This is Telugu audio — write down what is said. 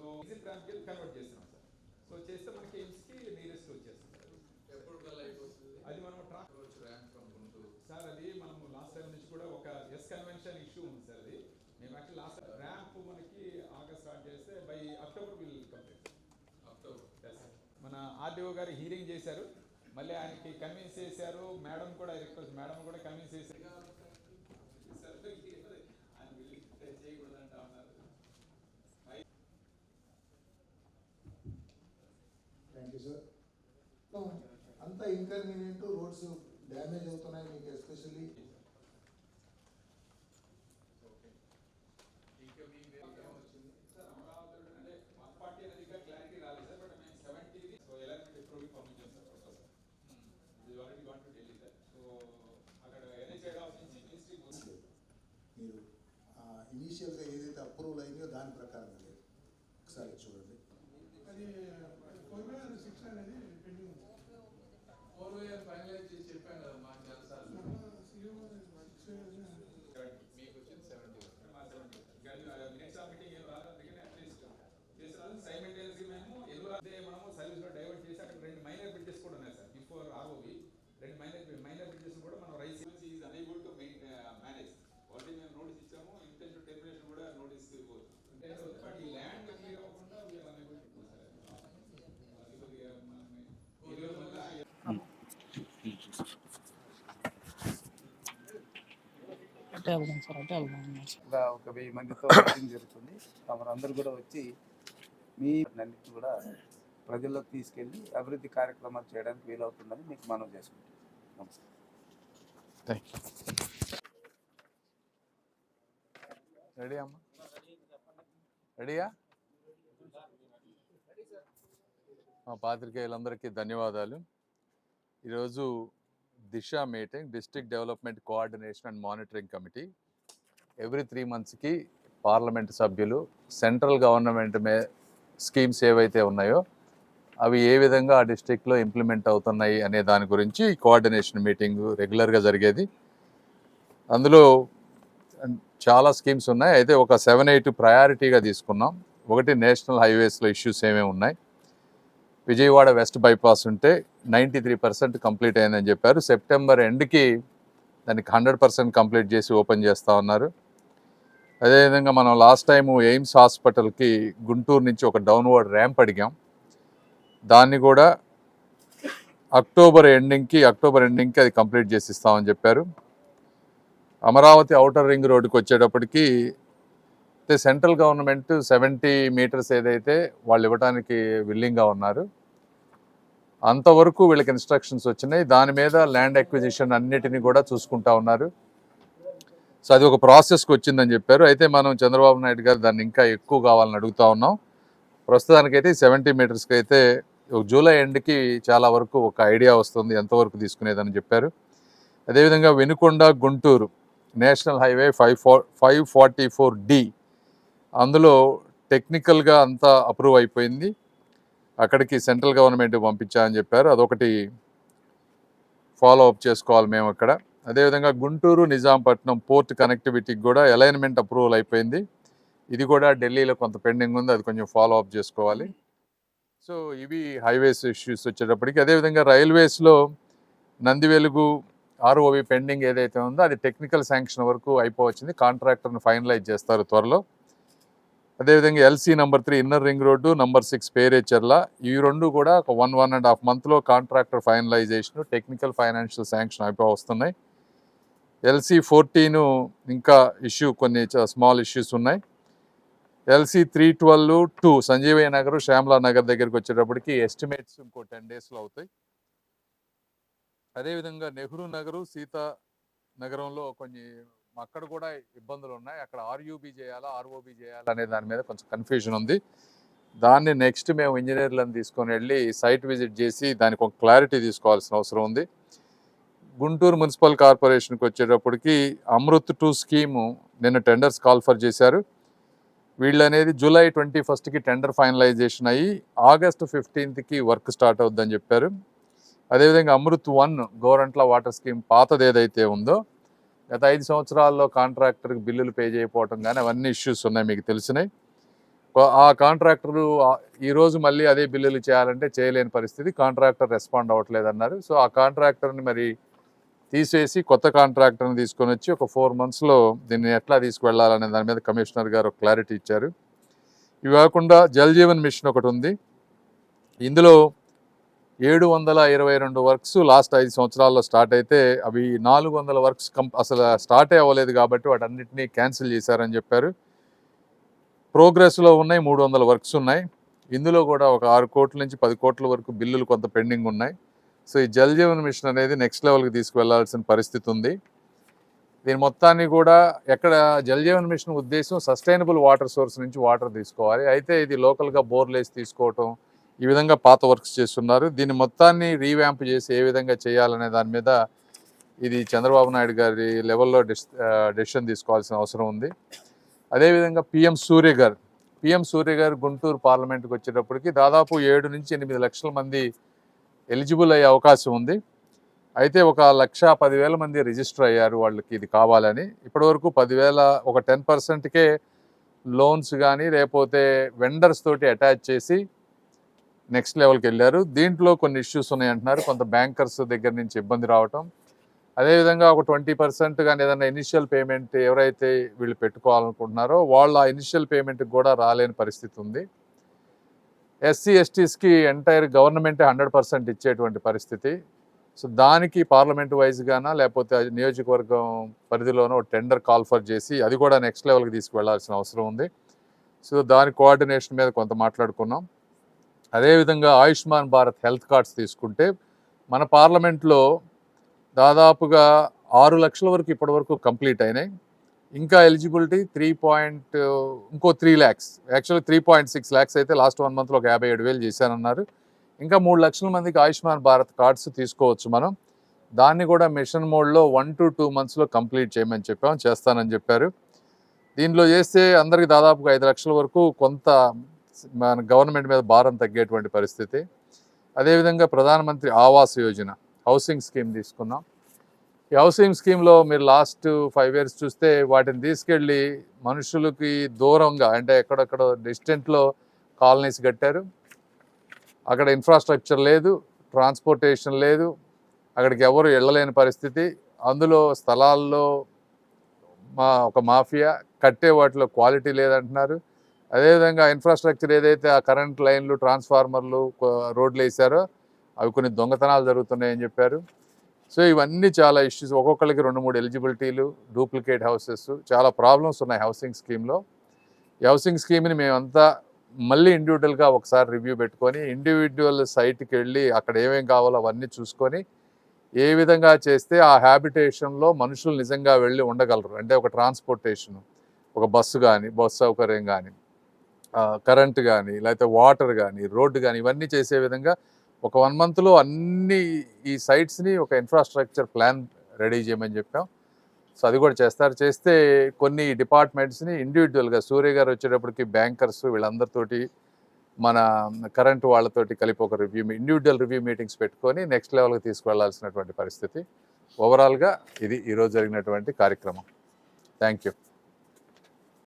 సో ఈజీ ప్లాన్కి కన్వర్ట్ చేస్తున్నాం సార్. సో చేస్తే మనకి ఎయిమ్స్కి నియరెస్ట్ వచ్చేస్తుంది అది మనం సార్ అది మనం లాస్ట్ టైం నుంచి కూడా ఒక ఎస్ కన్వెన్షన్ ఇష్యూ ఉంది సార్ అది. మేము యాక్చువల్ లాస్ట్ ర్యాంప్ మనకి ఆగస్ట్ స్టార్ట్ చేస్తే by October will complete October మన ఆర్డీఓ గారు హీరింగ్ చేశారు. మళ్ళీ ఆయనకి కన్విన్స్ చేశారు. మేడం కూడా రిక్వెస్ట్ మేడం కూడా కన్విన్స్ చేశారు సార్, ఆయన వెళ్ళి చేయకూడదంటా ఉన్నారు థ్యాంక్ యూ సార్ అంతా ఇన్కన్వీనియంట్ రోడ్స్ డ్యామేజ్ అవుతున్నాయి మీకు ఎస్పెషల్లీ ఇంకా మీ ఏమొచ్చింది సార్ అమరావతి అంటే వన్ ఫార్టీ అనేది ఇంకా క్లారిటీ రాలేదు సార్ బట్ మేము సో ఎలైన్మెంట్ ఇంప్రూవింగ్ పంపించాం సార్ ప్రపోజల్ ఇది already gone to Delhi sir so అక్కడ ఎన్హెచ్ఐ ఆఫీస్ నుంచి మినిస్ట్రీ మీరు ఇనీషియల్గా ఏదైతే అప్రూవల్ అయిందో దాని ప్రకారం లేదు ఒకసారి చూడండి అది ఫోర్ బై సిక్స్ అనేది పెండింగ్ ఉంది ఫోర్ వేయర్ ఫైనలైజ్ చేసి చెప్పాను కదా మాకు చాలాసార్లు సీఓ సిక్స్ మీకు వచ్చింది సెవెంటీ మినిట్స్ ఆఫ్ మీటింగ్ ఏం రాదు అందుకని అట్లీస్ట్ చేసిన సైమిల్టేనియస్గా మేము ఎదురు అదే మనము సర్వీస్లో డైవర్ట్ చేసి అక్కడ రెండు మైనర్ బ్రిడ్జెస్ కూడా ఉన్నాయి సార్ బిఫోర్ ఆర్ఓవి రెండు మైనర్ మైనర్ బ్రిడ్జెస్ కూడా మనం rice is unable to manage already మేము నోటీస్ ఇచ్చాము ఇంటెన్షన్ టెర్మినేషన్ కూడా నోటీస్ ఇవ్వచ్చు బట్ ఈ ల్యాండ్ క్లియర్ అవ్వకుండా వీఆర్ అనేబుల్ టు సార్ అది కొద్దిగా మనం ఈ రోజు మళ్ళీ అటే వెళ్దాం సార్ అటే వెళ్దాం ఇంకా ఒక వెయ్యి మందితో జరుగుతుంది తమరందరూ కూడా వచ్చి మీ అన్నింటినీ కూడా ప్రజల్లోకి తీసుకెళ్ళి అభివృద్ధి కార్యక్రమాలు చేయడానికి వీలవుతుందని మీకు మనం చేసుకుంటాం. నమస్తే. రెడీ అమ్మా? రెడీయా మా పాత్రికేయులందరికీ ధన్యవాదాలు. ఈరోజు Disha meeting district development coordination and monitoring committee. Every three మంత్స్కి పార్లమెంట్ సభ్యులు సెంట్రల్ గవర్నమెంట్ మే స్కీమ్స్ ఏవైతే ఉన్నాయో అవి ఏ విధంగా ఆ డిస్ట్రిక్ట్లో ఇంప్లిమెంట్ అవుతున్నాయి అనే దాని గురించి కోఆర్డినేషన్ మీటింగ్ రెగ్యులర్గా జరిగేది. అందులో చాలా స్కీమ్స్ ఉన్నాయి. అయితే ఒక సెవెన్ ఎయిట్ ప్రయారిటీగా తీసుకున్నాం. ఒకటి నేషనల్ హైవేస్లో ఇష్యూస్ ఏమేమి ఉన్నాయి? విజయవాడ వెస్ట్ బైపాస్ ఉంటే నైంటీ త్రీ పర్సెంట్ కంప్లీట్ అయిందని చెప్పారు. సెప్టెంబర్ ఎండ్కి దానికి హండ్రెడ్ పర్సెంట్ కంప్లీట్ చేసి ఓపెన్ చేస్తూ ఉన్నారు. అదేవిధంగా మనం లాస్ట్ టైము ఎయిమ్స్ హాస్పిటల్కి గుంటూరు నుంచి ఒక డౌన్వర్డ్ ర్యాంప్ అడిగాం. దాన్ని కూడా అక్టోబర్ ఎండింగ్కి అక్టోబర్ ఎండింగ్కి అది కంప్లీట్ చేసి ఇస్తామని చెప్పారు. అమరావతి ఔటర్ రింగ్ రోడ్డుకి వచ్చేటప్పటికి సెంట్రల్ గవర్నమెంట్ సెవెంటీ మీటర్స్ ఏదైతే వాళ్ళు ఇవ్వడానికి విల్లింగ్గా ఉన్నారు. అంతవరకు వీళ్ళకి ఇన్స్ట్రక్షన్స్ వచ్చినాయి. దాని మీద ల్యాండ్ అక్విజిషన్ అన్నిటినీ కూడా చూసుకుంటా ఉన్నారు. సో అది ఒక ప్రాసెస్కి వచ్చిందని చెప్పారు. అయితే మనం చంద్రబాబు నాయుడు గారు దాన్ని ఇంకా ఎక్కువ కావాలని అడుగుతా ఉన్నాం. ప్రస్తుతానికైతే సెవెంటీ మీటర్స్కి అయితే ఒక జూలై ఎండ్కి చాలా వరకు ఒక ఐడియా వస్తుంది. ఎంతవరకు తీసుకునేదని చెప్పారు. అదేవిధంగా Vinukonda Guntur national highway five four five forty four D అందులో టెక్నికల్గా అంతా అప్రూవ్ అయిపోయింది. అక్కడికి సెంట్రల్ గవర్నమెంట్ పంపించామని చెప్పారు. అదొకటి ఫాలో అప్ చేసుకోవాలి మేము అక్కడ. అదేవిధంగా గుంటూరు నిజాంపట్నం పోర్ట్ కనెక్టివిటీకి కూడా అలైన్మెంట్ అప్రూవల్ అయిపోయింది. ఇది కూడా ఢిల్లీలో కొంత పెండింగ్ ఉంది. అది కొంచెం ఫాలో అప్ చేసుకోవాలి. సో ఇవి హైవేస్ ఇష్యూస్ వచ్చేటప్పటికి. అదేవిధంగా రైల్వేస్లో నందివెలుగు ఆర్ఓవి పెండింగ్ ఏదైతే ఉందో అది టెక్నికల్ శాంక్షన్ వరకు అయిపోవచ్చింది. కాంట్రాక్టర్ని ఫైనలైజ్ చేస్తారు త్వరలో. అదేవిధంగా LC number three inner ring road number six Perecherla ఈ రెండు కూడా ఒక వన్ వన్ అండ్ హాఫ్ మంత్లో contractor finalization technical financial sanction అయిపో వస్తున్నాయి. ఎల్సీ ఫోర్టీన్ ఇంకా ఇష్యూ కొన్ని స్మాల్ ఇష్యూస్ ఉన్నాయి. LC three twelve two Sanjeevaiah Nagar Shyamala Nagar దగ్గరికి వచ్చేటప్పటికి ఎస్టిమేట్స్ ఇంకో టెన్ డేస్లో అవుతాయి. అదేవిధంగా నెహ్రూ నగరు సీతా నగరంలో కొన్ని అక్కడ కూడా ఇబ్బందులు ఉన్నాయి. అక్కడ ఆర్యూబీ చేయాలా ఆర్ఓబీ చేయాలా అనే దాని మీద కొంచెం కన్ఫ్యూజన్ ఉంది. దాన్ని నెక్స్ట్ మేము ఇంజనీర్లను తీసుకొని వెళ్ళి సైట్ విజిట్ చేసి దానికి ఒక క్లారిటీ తీసుకోవాల్సిన అవసరం ఉంది. గుంటూరు మున్సిపల్ కార్పొరేషన్కి వచ్చేటప్పటికి అమృత్ టూ స్కీము నిన్న టెండర్స్ కాల్ఫర్ చేశారు. వీళ్ళు అనేది జూలై ట్వంటీ ఫస్ట్కి టెండర్ ఫైనలైజేషన్ అయ్యి ఆగస్ట్ ఫిఫ్టీన్త్కి వర్క్ స్టార్ట్ అవుద్దని చెప్పారు. అదేవిధంగా Amrut one Gorantla water scheme పాతది ఏదైతే ఉందో గత ఐదు సంవత్సరాల్లో కాంట్రాక్టర్కి బిల్లులు పే చేయకపోవటం కానీ అవన్నీ ఇష్యూస్ ఉన్నాయి మీకు తెలిసినాయి. ఆ కాంట్రాక్టరు ఈరోజు మళ్ళీ అదే బిల్లులు చేయాలంటే చేయలేని పరిస్థితి కాంట్రాక్టర్ రెస్పాండ్ అవ్వట్లేదు అన్నారు సో ఆ కాంట్రాక్టర్ని మరి తీసేసి కొత్త కాంట్రాక్టర్ని తీసుకొని వచ్చి ఒక ఫోర్ మంత్స్లో దీన్ని ఎట్లా తీసుకువెళ్ళాలనే దాని మీద కమిషనర్ గారు క్లారిటీ ఇచ్చారు. ఇవి కాకుండా జల్ జీవన్ మిషన్ ఒకటి ఉంది. ఇందులో ఏడు వందల ఇరవై రెండు వర్క్స్ లాస్ట్ ఐదు సంవత్సరాల్లో స్టార్ట్ అయితే అవి నాలుగు వందల వర్క్స్ కం అసలు స్టార్టే అవ్వలేదు కాబట్టి వాటన్నిటినీ క్యాన్సిల్ చేశారని చెప్పారు. ప్రోగ్రెస్లో ఉన్నాయి మూడు వందల వర్క్స్ ఉన్నాయి. ఇందులో కూడా ఒక ఆరు కోట్ల నుంచి పది కోట్ల వరకు బిల్లులు కొంత పెండింగ్ ఉన్నాయి. సో ఈ జల్ జీవన్ మిషన్ అనేది నెక్స్ట్ లెవెల్కి తీసుకువెళ్ళాల్సిన పరిస్థితి ఉంది. దీని మొత్తాన్ని కూడా ఎక్కడ జల్ జీవన్ మిషన్ ఉద్దేశం సస్టైనబుల్ వాటర్ సోర్స్ నుంచి వాటర్ తీసుకోవాలి. అయితే ఇది లోకల్గా బోర్లేసి తీసుకోవటం ఈ విధంగా పాత వర్క్స్ చేస్తున్నారు. దీన్ని మొత్తాన్ని రీవ్యాంప్ చేసి ఏ విధంగా చేయాలనే దాని మీద ఇది చంద్రబాబు నాయుడు గారి లెవెల్లో డిస్ డెసిషన్ తీసుకోవాల్సిన అవసరం ఉంది. అదేవిధంగా పిఎం సూర్య గారు పిఎం సూర్య గారు గుంటూరు పార్లమెంట్కి వచ్చేటప్పటికి దాదాపు ఏడు నుంచి ఎనిమిది లక్షల మంది ఎలిజిబుల్ అయ్యే అవకాశం ఉంది. అయితే ఒక లక్ష పదివేల మంది రిజిస్టర్ అయ్యారు వాళ్ళకి ఇది కావాలని. ఇప్పటివరకు పదివేల ఒక టెన్ పర్సెంట్కే లోన్స్ కానీ లేకపోతే వెండర్స్ తోటి అటాచ్ చేసి నెక్స్ట్ లెవెల్కి వెళ్ళారు. దీంట్లో కొన్ని ఇష్యూస్ ఉన్నాయి అంటున్నారు కొంత బ్యాంకర్స్ దగ్గర నుంచి ఇబ్బంది రావటం. అదేవిధంగా ఒక ట్వంటీ పర్సెంట్ కానీ ఏదైనా ఇనిషియల్ పేమెంట్ ఎవరైతే వీళ్ళు పెట్టుకోవాలనుకుంటున్నారో వాళ్ళ ఇనిషియల్ పేమెంట్కి కూడా రాలేని పరిస్థితి ఉంది. ఎస్సీ ఎస్టీస్కి ఎంటైర్ గవర్నమెంటే హండ్రెడ్ పర్సెంట్ ఇచ్చేటువంటి పరిస్థితి. సో దానికి పార్లమెంట్ వైజ్గానా లేకపోతే నియోజకవర్గం పరిధిలోనో టెండర్ కాల్ఫర్ చేసి అది కూడా నెక్స్ట్ లెవెల్కి తీసుకువెళ్ళాల్సిన అవసరం ఉంది. సో దాని కోఆర్డినేషన్ మీద కొంత మాట్లాడుకున్నాం. అదేవిధంగా ఆయుష్మాన్ భారత్ హెల్త్ కార్డ్స్ తీసుకుంటే మన పార్లమెంట్లో దాదాపుగా ఆరు లక్షల వరకు ఇప్పటివరకు కంప్లీట్ అయినాయి. ఇంకా ఎలిజిబిలిటీ త్రీ పాయింట్ ఇంకో three lakhs. Actually three point six lakhs అయితే లాస్ట్ వన్ మంత్లో ఒక యాభై ఏడు వేలు చేశానన్నారు. ఇంకా మూడు లక్షల మందికి ఆయుష్మాన్ భారత్ కార్డ్స్ తీసుకోవచ్చు మనం. దాన్ని కూడా మిషన్ మోడ్లో వన్ టు టూ మంత్స్లో కంప్లీట్ చేయమని చెప్పాం చేస్తానని చెప్పారు. దీనిలో చేస్తే అందరికి దాదాపుగా ఐదు లక్షల వరకు కొంత మన గవర్నమెంట్ మీద భారం తగ్గేటువంటి పరిస్థితి. అదేవిధంగా ప్రధానమంత్రి ఆవాస్ యోజన హౌసింగ్ స్కీమ్ తీసుకున్నాం. ఈ హౌసింగ్ స్కీమ్లో మీరు లాస్ట్ ఫైవ్ ఇయర్స్ చూస్తే వాటిని తీసుకెళ్ళి మనుషులకి దూరంగా అంటే ఎక్కడెక్కడ డిస్టెంట్లో కాలనీస్ కట్టారు. అక్కడ ఇన్ఫ్రాస్ట్రక్చర్ లేదు ట్రాన్స్పోర్టేషన్ లేదు అక్కడికి ఎవరు వెళ్ళలేని పరిస్థితి. అందులో స్థలాల్లో మా ఒక మాఫియా కట్టే వాటిలో క్వాలిటీ లేదంటున్నారు. అదేవిధంగా ఇన్ఫ్రాస్ట్రక్చర్ ఏదైతే ఆ కరెంట్ లైన్లు ట్రాన్స్ఫార్మర్లు రోడ్లు వేసారో అవి కొన్ని దొంగతనాలు జరుగుతున్నాయని చెప్పారు. సో ఇవన్నీ చాలా ఇష్యూస్ ఒక్కొక్కరికి రెండు మూడు ఎలిజిబిలిటీలు డూప్లికేట్ హౌసెస్ చాలా ప్రాబ్లమ్స్ ఉన్నాయి హౌసింగ్ స్కీమ్లో ఈ హౌసింగ్ స్కీమ్ని మేమంతా మళ్ళీ ఇండివిజువల్గా ఒకసారి రివ్యూ పెట్టుకొని ఇండివిజువల్ సైట్కి వెళ్ళి అక్కడ ఏమేమి కావాలో అవన్నీ చూసుకొని ఏ విధంగా చేస్తే ఆ హ్యాబిటేషన్లో మనుషులు నిజంగా వెళ్ళి ఉండగలరు. అంటే ఒక ట్రాన్స్పోర్టేషన్ ఒక బస్సు కానీ బస్సు సౌకర్యం కానీ కరెంట్ కానీ లేకపోతే వాటర్ కానీ రోడ్డు కానీ ఇవన్నీ చేసే విధంగా ఒక వన్ మంత్లో అన్ని ఈ సైట్స్ని ఒక ఇన్ఫ్రాస్ట్రక్చర్ ప్లాన్ రెడీ చేయమని చెప్పాం. సో అది కూడా చేస్తారు. చేస్తే కొన్ని డిపార్ట్మెంట్స్ని ఇండివిజువల్గా సూర్య గారు వచ్చేటప్పటికి బ్యాంకర్స్ వీళ్ళందరితోటి మన కరెంట్ వాళ్ళతోటి కలిపి ఒక రివ్యూ ఇండివిజువల్ రివ్యూ మీటింగ్స్ పెట్టుకొని నెక్స్ట్ లెవెల్కి తీసుకువెళ్ళాల్సినటువంటి పరిస్థితి. ఓవరాల్గా ఇది ఈరోజు జరిగినటువంటి కార్యక్రమం. Thank you